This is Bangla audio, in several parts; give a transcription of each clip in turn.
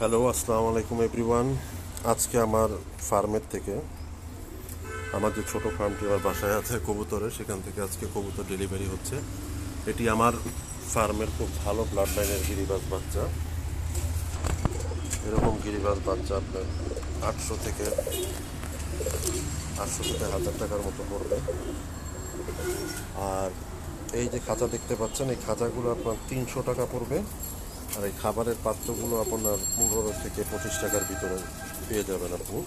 হ্যালো আসসালামু আলাইকুম এভরিওয়ান আজকে আমার ফার্মের থেকে আমার যে ছোট ফার্মটি আমার বাসায় আছে, কবুতরের, সেখান থেকে আজকে কবুতর ডেলিভারি হচ্ছে। এটি আমার ফার্মের খুব ভালো ব্লাড লাইনের গিরিবাজ বাচ্চা। এরকম গিরিবাস বাচ্চা আপনার আটশো থেকে আটশো থেকে হাজার টাকার মতো পড়বে। আর এই যে খাঁচা দেখতে পাচ্ছেন, এই খাঁচাগুলো আপনার তিনশো টাকা পড়বে। আর এই খাবারের পাত্রগুলো আপনার পনেরো থেকে পঁচিশ টাকার ভিতরে পেয়ে যাবেন আপনি।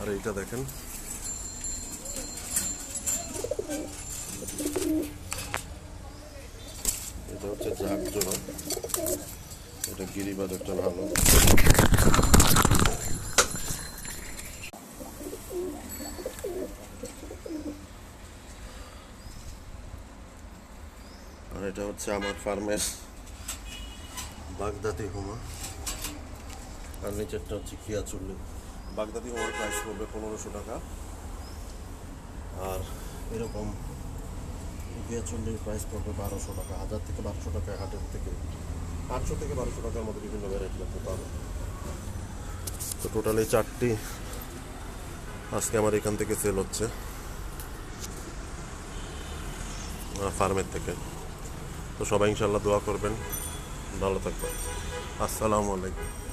আর এইটা দেখেন। এটা হচ্ছে এটা একটা ভালো। আর এটা হচ্ছে আমার ফার্মের বাগদাদি হুমা। আর নিচেরটা হচ্ছে খিয়া চুল্লি। বাগদাদি হুমার প্রাইস পড়বে পনেরোশো টাকা। আর এরকম খিয়া চুল্লির প্রাইস পড়বে বারোশো টাকা। হাজার থেকে বারোশো টাকা, হাটের থেকে আটশো থেকে বারোশো টাকার মধ্যে বিভিন্ন ভ্যারাইটি আপনি পাবেন। তো টোটালি চারটি আজকে আমার এখান থেকে সেল হচ্ছে। ফার্মের থেকে। তো সবাই ইনশাল্লাহ দোয়া করবেন। ভালো থাকবেন। আসসালামু আলাইকুম।